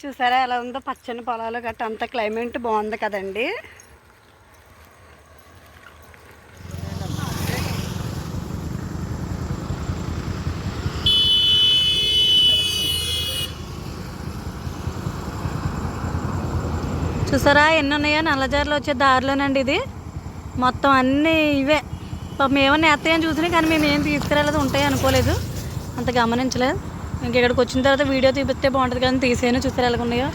చూసారా ఎలా ఉందో? పచ్చని పొలాలు గట్ట అంత క్లైమేట్ బాగుంది కదండి. చూసారా ఎన్ని ఉన్నాయో? నల్లజారులు వచ్చే దారిలోనండి ఇది. మొత్తం అన్నీ ఇవే. పాపం ఏమన్నా ఎత్తాయని చూసినా కానీ మేము ఏం తీసుకురాలేదు ఉంటాయి అనుకోలేదు. అంత గమనించలేదు. ఇంక ఇక్కడికి వచ్చిన తర్వాత వీడియో తీపిస్తే బాగుంటుంది కానీ తీసేను చూసారు ఎలా ఉన్నాయో?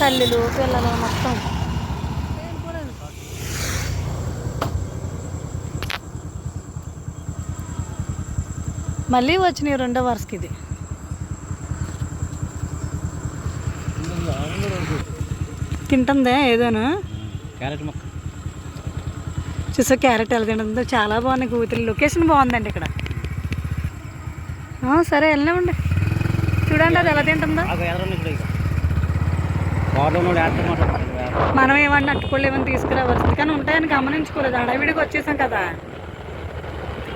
తల్లులు పిల్లలు మొత్తం. మళ్ళీ వచ్చినాయి రెండో వరుసకి ఇది. తింటుందే ఏదోను? క్యారెట్ మొక్క. చూసా క్యారెట్ ఎలా తింటుందో. చాలా బాగున్నాయి కూతురు. లొకేషన్ బాగుందండి ఇక్కడ. సరే వెళ్ళినామండి చూడండి అది ఎలా తింటుందో. మనం ఏమన్నా అట్టుకోలేమని తీసుకురావాల్సింది కానీ ఉంటాయని గమనించుకోలేదు. అడవిడికి వచ్చేసాం కదా.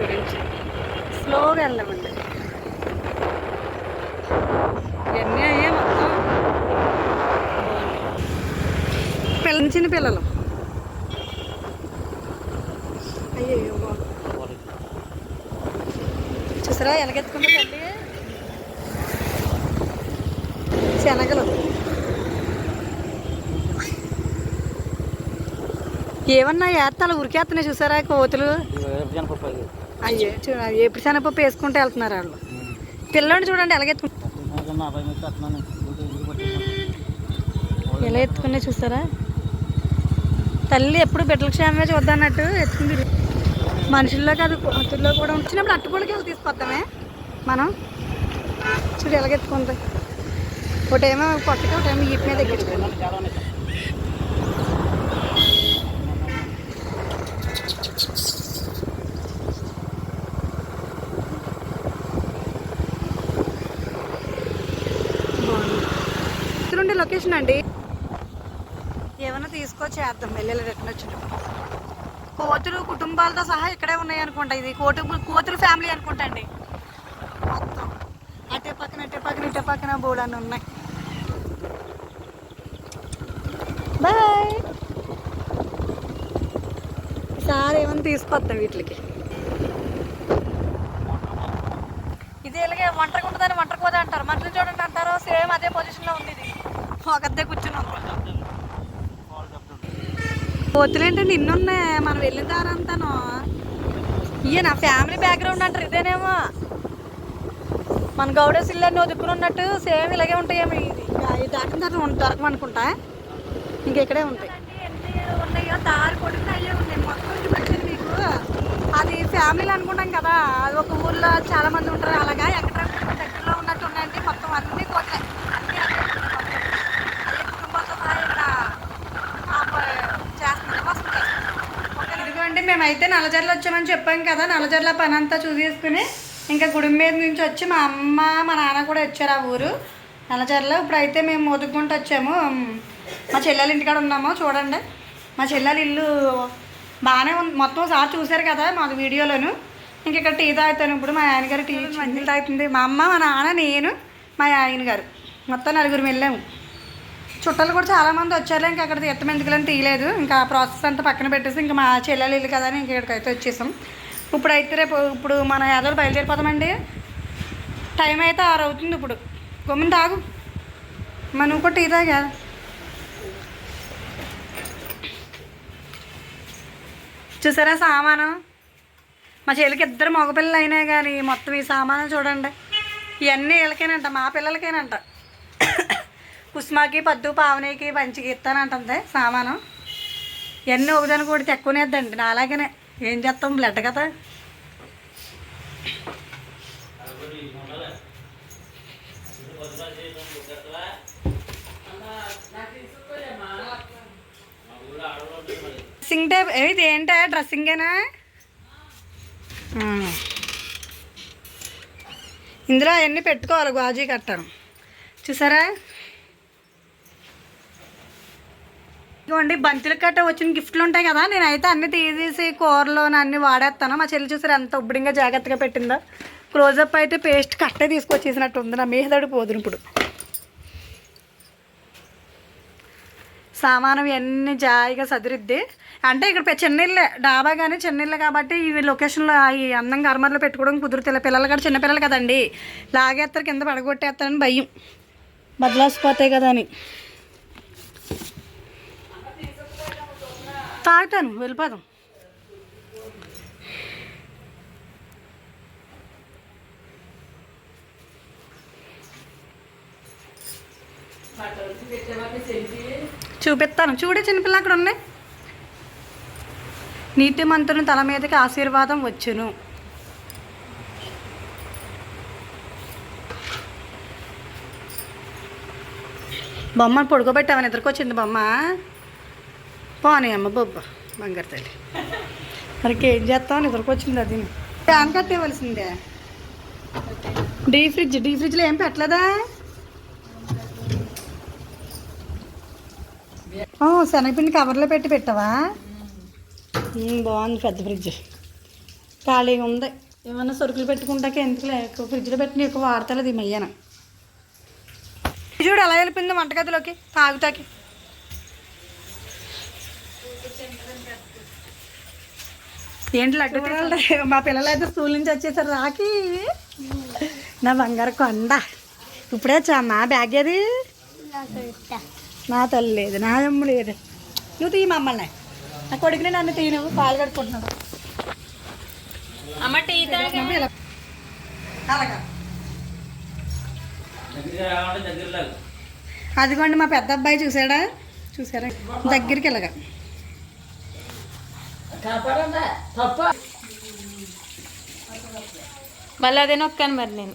గురించి స్లోగా వెళ్ళామండి. ఇవన్నీ అయ్యే మొత్తం. పిల్ల చిన్న పిల్లలు. అయ్యో చూసారా ఎలాగెత్తుకుంటే తల్లి. శనగలు. ఏమన్నా వేస్తాలు ఉరికేస్తున్నాయి చూసారా? కోతులు. అయ్యే ఎప్పుడు శనగపప్పు వేసుకుంటూ వెళ్తున్నారు వాళ్ళు? పిల్లోని చూడండి పట్టుకున్నాను. ఎలా ఎత్తుకున్నాయి చూసారా తల్లి ఎప్పుడు బిడ్డల క్షేమమే చూద్దన్నట్టు ఎత్తుకుంది మనుషుల్లో కాదు కోతుల్లో కూడా వచ్చినప్పుడు అట్టుకోడికి వెళ్ళి తీసుకొద్దామే మనం? చూడు ఎలాగెత్తుకుంది ఒకటేమో పట్టుకు ఒకటేమో ఈపు మీద ఎక్కించుకోండి చాలా లొకేషన్ అండి. ఏమైనా తీసుకొచ్చి వేద్దాం వెళ్ళి రిటర్న్ వచ్చినప్పుడు. కోతులు కుటుంబాలతో సహా ఇక్కడే ఉన్నాయి అనుకుంటా ఇది. కోటు కోతులు ఫ్యామిలీ అనుకుంటా అండి. మొత్తం. అటే పక్కన అటే పక్కన ఇటే పక్కన బోడని ఉన్నాయి. బాయ్. సార్ ఏమైనా తీసుకొస్తాం వీటికి. ఇది ఇలాగే ఒంటరికి ఉంటుందని ఒంటరి కోద అంటారు. మనుషులు చూడండి అంటారు. సేమ్ అదే పొజిషన్లో ఉంది ఇది. ఒకద్దే కూర్చుని పోతులేంటే కోతులు మనం వెళ్ళిన దారంతాను. ఇయ్య నా ఫ్యామిలీ బ్యాక్గ్రౌండ్ అంటారు. ఇదేనేమో. మన గౌడ సిల్లని వదుకుని ఉన్నట్టు సేమ్ ఇలాగే ఉంటాయేమో ఇది దాటిన తర్వాత ఉండ- దొరకమనుకుంటా ఇంకెక్కడే ఉంటాయి. ఉన్నాయో దారి అయ్యే ఉన్నాయి. మొత్తం చూపించింది మీకు. అది ఫ్యామిలీలు అనుకుంటాం కదా. అది ఒక ఊర్లో చాలా మంది ఉంటారు. అలాగా ఎక్కడ దగ్గరలో ఉన్నట్టు ఉన్నాయండి. మొత్తం అన్ని కోట్లే. ఇదిగోండి మేమైతే నల్లజర్లు వచ్చామని చెప్పాం కదా. నల్లజర్ల పని అంతా చూసేసుకుని ఇంకా గుడి మీద నుంచి వచ్చి మా అమ్మ మా నాన్న కూడా వచ్చారు ఆ ఊరు. నల్లజర్లో ఇప్పుడైతే మేము ఒదుకుంటూ వచ్చాము. మా చెల్లెల ఇంటికాడ ఉన్నాము చూడండి. మా చెల్లెల ఇల్లు బాగానే ఉంది. మొత్తం సార్ చూశారు కదా మాకు వీడియోలోను. ఇంక ఇక్కడ టీ తాగుతాను. ఇప్పుడు మా ఆయన గారు టీ మంచిలు తాగుతుంది. మా అమ్మ మా నాన్న నేను మా ఆయన గారు. మొత్తం నలుగురు వెళ్ళాము. చుట్టాలు కూడా చాలా మంది వచ్చారు ఇంకా అక్కడ ఎందుకులని తీయలేదు ఇంకా ఆ ప్రాసెస్ అంతా పక్కన పెట్టేసి ఇంకా మా చెల్లెలు ఇల్లు కదా అని ఇంక ఇక్కడికైతే వచ్చేసాం. ఇప్పుడైతే రేపు ఇప్పుడు మన యాదవులు బయలుదేరిపోతామండి. టైం అయితే ఆరు అవుతుంది ఇప్పుడు. గమ్మున తాగు. మన నువ్వు కూడా టీ తాగా చూసారా సామాను? మా చెల్లికి ఇద్దరు మగపిల్లలు అయినా కానీ మొత్తం ఈ సామాను చూడండి. ఇవన్నీ వీళ్ళకేనంట మా పిల్లలకేనంట. కుస్మాకి పద్దు పావనికి పంచికి ఇస్తానంటుంది సామాను. ఇవన్నీ ఒకదాని కూడా తెక్కునేద్దండి నా అలాగనే ఏం చేస్తాం బ్లడ్ కదా? డ్రెస్సింగ్ టేబుల్ ఇది ఏంటా? డ్రెస్సింగేనా ఇందులో అవన్నీ పెట్టుకోవాలి గాజీ కట్టాను చూసారా? ఇదిగోండి బంతులు కట్ట వచ్చిన గిఫ్ట్లు ఉంటాయి కదా నేనైతే అన్ని తీసేసి కూరలో అన్ని వాడేస్తాను. మా చెల్లి చూసారు ఎంత ఉబ్బడింగా జాగ్రత్తగా పెట్టిందో. క్లోజప్ అయితే పేస్ట్ కట్టే తీసుకొచ్చేసినట్టు ఉంది నా మీదడి పోదును ఇప్పుడు. సామానం ఇవన్నీ జాయిగా సదిరిద్ది. అంటే ఇక్కడ చిన్న ఇల్లే డాబా కానీ చిన్న ఇల్లు కాబట్టి ఇవి లొకేషన్లో ఈ అందంగా అర్మర్లో పెట్టుకోవడం కుదురుతుంది పిల్లలు కూడా చిన్నపిల్లలు కదండి. లాగేస్తారు కింద పడగొట్టేస్తారని భయం. బదలాసిపోతాయి కదా అని. తాగుతాను వెళ్ళిపోదాం. చూపిస్తాను. చూడు చిన్నపిల్ల అక్కడ ఉన్నాయి. నీతిమంతుని తల మీదకి ఆశీర్వాదం వచ్చును. బొమ్మను పొడుకోబెట్టామని ఎదురుకొచ్చింది బొమ్మ. పోనీ అమ్మ బొబ్బ బంగారు తల్లి. మరికి ఏం చేస్తామని ఎదురుకొచ్చింది అది ఫ్యాన్ కట్టేవలసిందే డీ ఫ్రిడ్జ్ డీ ఫ్రిడ్జ్లో ఏం పెట్టలేదా? శనగపిండి కవర్లో పెట్టి పెట్టావా? బాగుంది పెద్ద ఫ్రిడ్జ్. ఖాళీగా ఉంది. ఏమన్నా సరుకులు పెట్టుకుంటాక ఎందుకులే? ఎక్కువ ఫ్రిడ్జ్లో పెట్టిన ఎక్కువ వాడతలేదు ఈ మయ్యాన చూడు ఎలా వెళ్ళిపోయింది వంటగదిలోకి. తాగుతాకి. ఏంటి లడ్డు మా పిల్లలు అయితే స్కూల్ నుంచి వచ్చేసారు. రాకి. నా బంగారు కొండ. ఇప్పుడే వచ్చా నా బ్యాగ్ ఏది? నా తల్లి లేదు నా అమ్మ లేదు. నువ్వు తీయి మమ్మల్ని. నా కొడుకుని నన్ను తీయి నువ్వు పాలు కడుక్కుంటున్నాడు అమ్మ టీ అదిగోండి మా పెద్ద అబ్బాయి చూసాడా? చూసారా? దగ్గరికి ఇలాగా. మళ్ళీ అదే నొక్కాను మరి నేను.